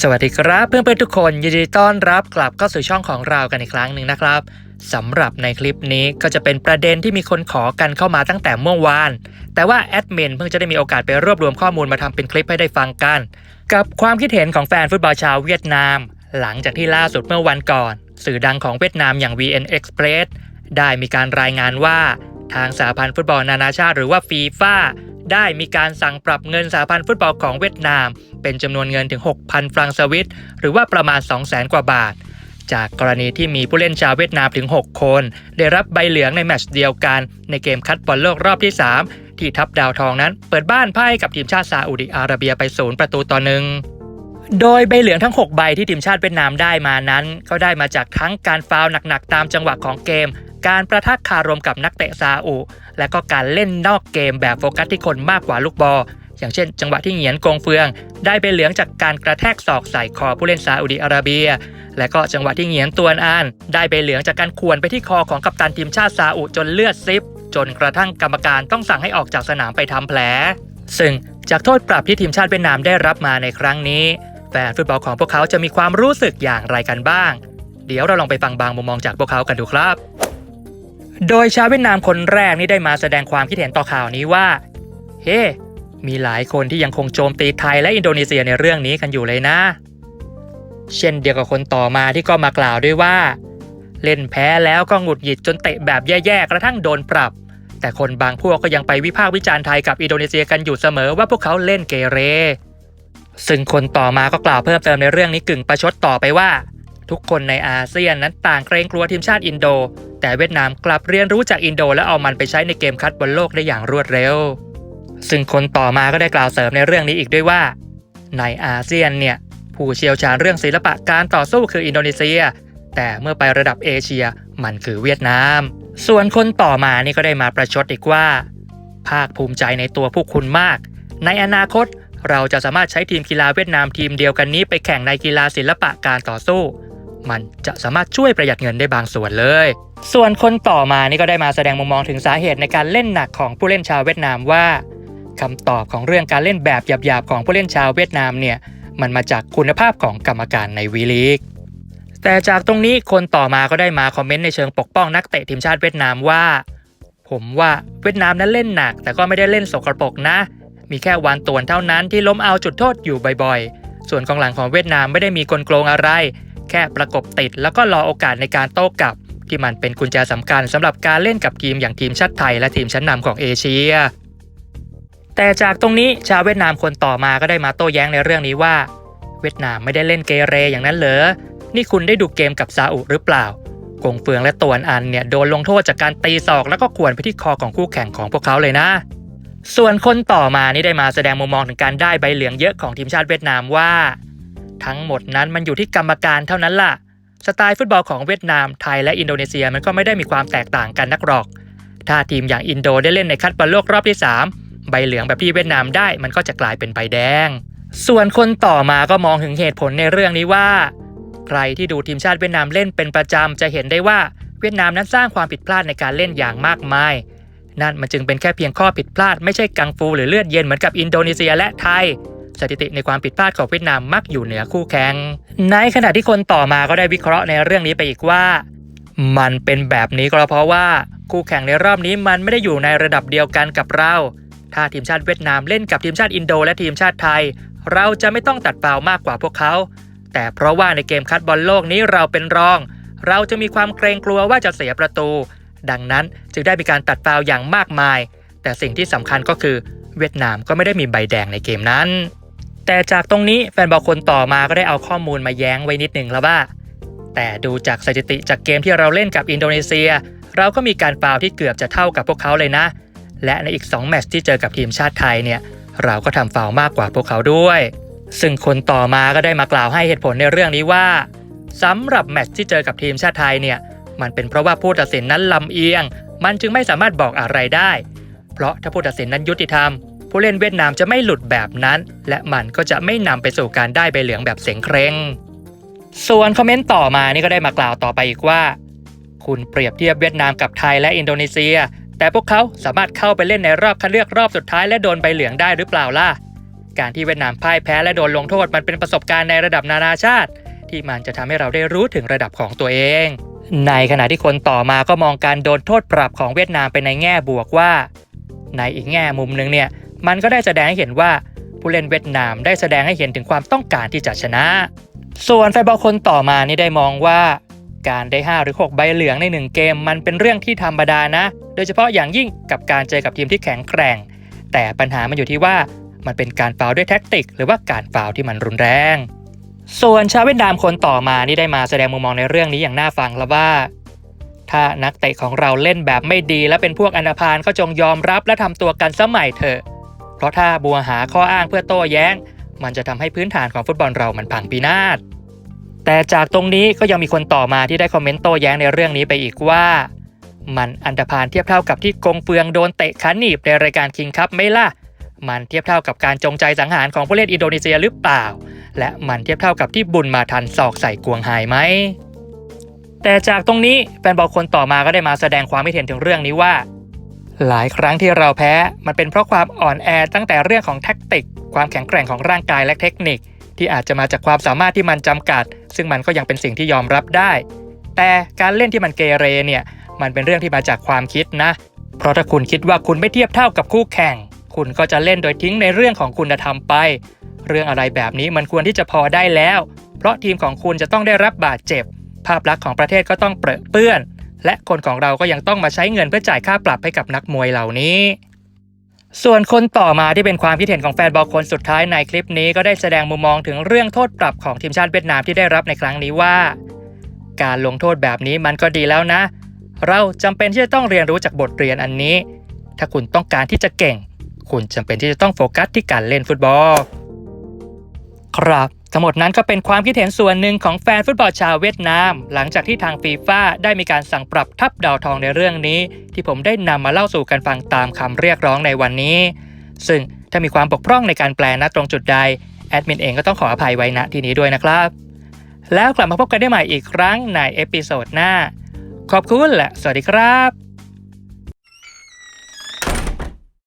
สวัสดีครับเพื่อนๆทุกคนยินดีต้อนรับกลับเข้าสู่ช่องของเรากันอีกครั้งหนึ่งนะครับสำหรับในคลิปนี้ก็จะเป็นประเด็นที่มีคนขอกันเข้ามาตั้งแต่เมื่อวาน แต่ว่าแอดมินเพิ่งจะได้มีโอกาสไปรวบรวมข้อมูลมาทำเป็นคลิปให้ได้ฟังกัน กับความคิดเห็นของแฟนฟุตบอลชาวเวียดนาม หลังจากที่ล่าสุดเมื่อวันก่อน สื่อดังของเวียดนามอย่าง VN Express ได้มีการรายงานว่า ทางสหพันธ์ฟุตบอลนานาชาติหรือว่าฟีฟ่า ได้มีการสั่งปรับเงินสหพันธ์ฟุตบอลของเวียดนาม เป็นจำนวนเงินถึง 6,000 ฟรังสวิต หรือว่าประมาณ 200,000 กว่าบาท จากกรณีที่มีผู้เล่นชาวเวียดนามถึง 6 คน ได้รับใบเหลืองในแมตช์เดียวกัน ในเกมคัดบอลโลกรอบที่ 3 ที่ทัพดาวทองนั้น เปิดบ้านพ่ายกับทีมชาติซาอุดิอาระเบียไปศูนย์ประตูต่อหนึ่งโดยใบเหลืองทั้ง 6 ใบที่ทีมชาติเวียดนามได้มานั้น ก็ได้มาจากทั้งการฟาวล์หนักๆตามจังหวะของเกม การประทักคารมกับนักเตะซาอุ และก็การเล่นนอกเกมแบบโฟกัสที่คนมากกว่าลูกบอล อย่างเช่น จังหวะที่เหงียนกงเฟือง ได้ใบเหลืองจากการกระแทกศอกใส่คอผู้เล่นซาอุดิอาระเบีย และก็จังหวะที่เหงียนตวนอาน ได้ใบเหลืองจากการขวนไปที่คอของกัปตันทีมชาติซาอุจนเลือดซิบ จนกระทั่งกรรมการต้องสั่งให้ออกจากสนามไปทำแผล ซึ่งจากโทษปรับที่ทีมชาติเวียดนามได้รับมาในครั้งนี้แฟนฟุตบอลของพวกเขาจะมีความรู้สึกอย่างไรกันบ้าง เดี๋ยวเราลองไปฟังบางมุมมองจากพวกเขากันดูครับ โดยชาวเวียดนามคนแรกนี่ได้มาแสดงความคิดเห็นต่อข่าวนี้ว่า เฮ้มีหลายคนที่ยังคงโจมตีไทยและอินโดนีเซียในเรื่องนี้กันอยู่เลยนะ เช่นเดียวกับคนต่อมาที่ก็มากล่าวด้วยว่า เล่นแพ้แล้วก็หงุดหงิดจนเตะแบบแย่ๆกระทั่งโดนปรับ แต่คนบางพวกก็ยังไปวิพากษ์วิจารณ์ไทยกับอินโดนีเซียกันอยู่เสมอว่าพวกเขาเล่นเกเร ซึ่งคนต่อมาก็กล่าวเพิ่มเติมในเรื่องนี้กึ่งประชดต่อไปว่า ทุกคนในอาเซียนนั้นต่างเกรงกลัวทีมชาติอินโด แต่เวียดนามกลับเรียนรู้จากอินโด และเอามันไปใช้ในเกมคัดบอลโลกได้อย่างรวดเร็ว ซึ่งคนต่อมาก็ได้กล่าวเสริมในเรื่องนี้อีกด้วยว่า ในอาเซียนเนี่ยผู้เชี่ยวชาญเรื่องศิลปะการต่อสู้คืออินโดนีเซีย แต่เมื่อไประดับเอเชียมันคือเวียดนาม ส่วนคนต่อมานี่ก็ได้มาประชดอีกว่า ภาคภูมิใจในตัวพวกคุณมาก ในอนาคตเราจะสามารถใช้ทีมกีฬาเวียดนามทีมเดียวกันนี้ไปแข่งในกีฬาศิลปะการต่อสู้ มันจะสามารถช่วยประหยัดเงินได้บางส่วนเลย ส่วนคนต่อมานี่ก็ได้มาแสดงมุมมองถึงสาเหตุในการเล่นหนักของผู้เล่นชาวเวียดนามว่าคำตอบของเรื่องการเล่นแบบหยาบๆของผู้เล่นชาวเวียดนามเนี่ยมันมาจากคุณภาพของกรรมการในวีลีกแต่จากตรงนี้คนต่อมาก็ได้มาคอมเมนต์ในเชิงปกป้องนักเตะทีมชาติเวียดนามว่า ผมว่าเวียดนามนั้นเล่นหนัก แต่ก็ไม่ได้เล่นสกรปรกนะ มีแค่วานตวนเท่านั้นที่ล้มเอาจุดโทษอยู่บ่อยๆ ส่วนกองหลังของเวียดนามไม่ได้มีกลโกงอะไร แค่ประกบติดแล้วก็รอโอกาสในการโต้กลับ ที่มันเป็นกุญแจสำคัญสำหรับการเล่นกับทีมอย่างทีมชาติไทยและทีมชั้นนำของเอเชีย แต่จากตรงนี้ชาวเวียดนามคนต่อมาก็ได้มาโต้แย้งในเรื่องนี้ว่า เวียดนามไม่ได้เล่นเกเรอย่างนั้นเหรอ นี่คุณได้ดูเกมกับซาอุหรือเปล่ากงเฟืองและตวนอันเนี่ยโดนลงโทษจากการตีศอกแล้วก็ขวนไปที่คอของคู่แข่งของพวกเขาเลยนะ ส่วนคนต่อมานี่ได้มาแสดงมุมมองถึงการได้ใบเหลืองเยอะของทีมชาติเวียดนามว่า ทั้งหมดนั้นมันอยู่ที่กรรมการเท่านั้นล่ะ สไตล์ฟุตบอลของเวียดนาม ไทยและอินโดนีเซียมันก็ไม่ได้มีความแตกต่างกันนักหรอก ถ้าทีมอย่างอินโดได้เล่นในคัดบอลโลกรอบที่ 3 ใบเหลืองแบบที่เวียดนามได้มันก็จะกลายเป็นใบแดง ส่วนคนต่อมาก็มองถึงเหตุผลในเรื่องนี้ว่า ใครที่ดูทีมชาติเวียดนามเล่นเป็นประจำจะเห็นได้ว่าเวียดนามนั้นสร้างความผิดพลาดในการเล่นอย่างมากมาย นั่นมันจึงเป็นแค่เพียงข้อผิดพลาดไม่ใช่กังฟูหรือเลือดเย็นเหมือนกับอินโดนีเซียและไทย สถิติในความผิดพลาดของเวียดนามมักอยู่เหนือคู่แข่งในขณะที่คนต่อมาก็ได้วิเคราะห์ในเรื่องนี้ไปอีกว่า มันเป็นแบบนี้ก็เพราะว่าคู่แข่งในรอบนี้มันไม่ได้อยู่ในระดับเดียวกันกับเรา ถ้าทีมชาติเวียดนามเล่นกับทีมชาติอินโดและทีมชาติไทย เราจะไม่ต้องตัดฟาวล์มากกว่าพวกเขา แต่เพราะว่าในเกมคัดบอลโลกนี้เราเป็นรอง เราจะมีความเกรงกลัวว่าจะเสียประตู ดังนั้นจึงได้มีการตัดฟาวล์อย่างมากมาย แต่สิ่งที่สำคัญก็คือเวียดนามก็ไม่ได้มีใบแดงในเกมนั้น แต่จากตรงนี้แฟนบอลคนต่อมาก็ได้เอาข้อมูลมาแย้งไว้นิดหนึ่งแล้วว่า แต่ดูจากสถิติจากเกมที่เราเล่นกับอินโดนีเซีย เราก็มีการฟาวที่เกือบจะเท่ากับพวกเขาเลยนะ และในอีก 2 แมตช์ที่เจอกับทีมชาติไทยเนี่ยเราก็ทำฟาวมากกว่าพวกเขาด้วย ซึ่งคนต่อมาก็ได้มากล่าวให้เหตุผลในเรื่องนี้ว่าสำหรับแมตช์ที่เจอกับทีมชาติไทยเนี่ยมันเป็นเพราะว่าผู้ตัดสินนั้นลำเอียง มันจึงไม่สามารถบอกอะไรได้ เพราะถ้าผู้ตัดสินนั้นยุติธรรม ผู้เล่นเวียดนามจะไม่หลุดแบบนั้น และมันก็จะไม่นำไปสู่การได้ใบเหลืองแบบเสงเครงส่วนคอมเมนต์ต่อมานี่ก็ได้มากล่าวต่อไปอีกว่า คุณเปรียบเทียบเวียดนามกับไทยและอินโดนีเซีย แต่พวกเขาสามารถเข้าไปเล่นในรอบคัดเลือกรอบสุดท้ายและโดนใบเหลืองได้หรือเปล่าล่ะการที่เวียดนามพ่ายแพ้และโดนลงโทษมันเป็นประสบการณ์ในระดับนานาชาติ ที่มันจะทำให้เราได้รู้ถึงระดับของตัวเอง ในขณะที่คนต่อมาก็มองการโดนโทษปรับของเวียดนามไปในแง่บวกว่า ในอีกแง่มุมหนึ่งเนี่ย มันก็ได้แสดงให้เห็นว่าผู้เล่นเวียดนามได้แสดงให้เห็นถึงความต้องการที่จะชนะ ส่วนแฟนบอลคนต่อมานี่ได้มองว่า การได้ 5 หรือ 6 ใบเหลืองใน 1 เกม มันเป็นเรื่องที่ธรรมดานะ โดยเฉพาะอย่างยิ่งกับการเจอกับทีมที่แข็งแกร่ง แต่ปัญหามันอยู่ที่ว่ามันเป็นการฟาวด้วยแท็กติก หรือว่าการฟาวที่มันรุนแรง ส่วนชาวเวียดนามคนต่อมานี่ได้มาแสดงมุมมองในเรื่องนี้อย่างน่าฟังแล้วว่า ถ้านักเตะของเราเล่นแบบไม่ดีและเป็นพวกอันธพาลก็จงยอมรับและทำตัวกันสมัยเถอะ เพราะถ้าบัวหาข้ออ้างเพื่อโต้แย้ง มันจะทำให้พื้นฐานของฟุตบอลเรามันพังพินาศแต่จากตรงนี้ก็ยังมีคนต่อมาที่ได้คอมเมนต์โต้แย้งในเรื่องนี้ไปอีกว่า มันอันธพาลเทียบเท่ากับที่กงเฟืองโดนเตะขาหนีบในรายการคิงคัพไหม่ล่ะมันเทียบเท่ากับการจงใจสังหารของผู้เล่นอินโดนีเซียหรือเปล่า และมันเทียบเท่ากับที่บุญมาทันศอกใส่กวงหายไหมแต่จากตรงนี้แฟนบอลคนต่อมาก็ได้มาแสดงความคิดเห็นถึงเรื่องนี้ว่า หลายครั้งที่เราแพ้ มันเป็นเพราะความอ่อนแอตั้งแต่เรื่องของแท็กติก ความแข็งแกร่งของร่างกายและเทคนิค ที่อาจจะมาจากความสามารถที่มันจำกัด ซึ่งมันก็ยังเป็นสิ่งที่ยอมรับได้ แต่การเล่นที่มันเกเรเนี่ย มันเป็นเรื่องที่มาจากความคิดนะ เพราะถ้าคุณคิดว่าคุณไม่เทียบเท่ากับคู่แข่ง คุณก็จะเล่นโดยทิ้งในเรื่องของคุณธรรมไป เรื่องอะไรแบบนี้มันควรที่จะพอได้แล้ว เพราะทีมของคุณจะต้องได้รับบาดเจ็บ ภาพลักษณ์ของประเทศก็ต้องเปรอะเปื้อน และคนของเราก็ยังต้องมาใช้เงินเพื่อจ่ายค่าปรับให้กับนักมวยเหล่านี้ ส่วนคนต่อมาที่เป็นความคิดเห็นของแฟนบอลคนสุดท้ายในคลิปนี้ก็ได้แสดงมุมมองถึงเรื่องโทษปรับของทีมชาติเวียดนามที่ได้รับในครั้งนี้ว่า การลงโทษแบบนี้มันก็ดีแล้วนะ เราจำเป็นที่จะต้องเรียนรู้จากบทเรียนอันนี้ ถ้าคุณต้องการที่จะเก่ง คุณจำเป็นที่จะต้องโฟกัสที่การเล่นฟุตบอล ครับ ทั้งหมดนั้นก็เป็นความคิดเห็นส่วนหนึ่งของแฟนฟุตบอลชาวเวียดนาม หลังจากที่ทางฟีฟ่าได้มีการสั่งปรับทับดาวทองในเรื่องนี้ ที่ผมได้นำมาเล่าสู่กันฟังตามคำเรียกร้องในวันนี้ ซึ่งถ้ามีความบกพร่องในการแปลนะตรงจุดใดแอดมินเองก็ต้องขออภัยไว้ณที่นี้ด้วยนะครับ แล้วกลับมาพบกันได้ใหม่อีกครั้งในเอพิโซดหน้า ขอบคุณและสวัสดีครับ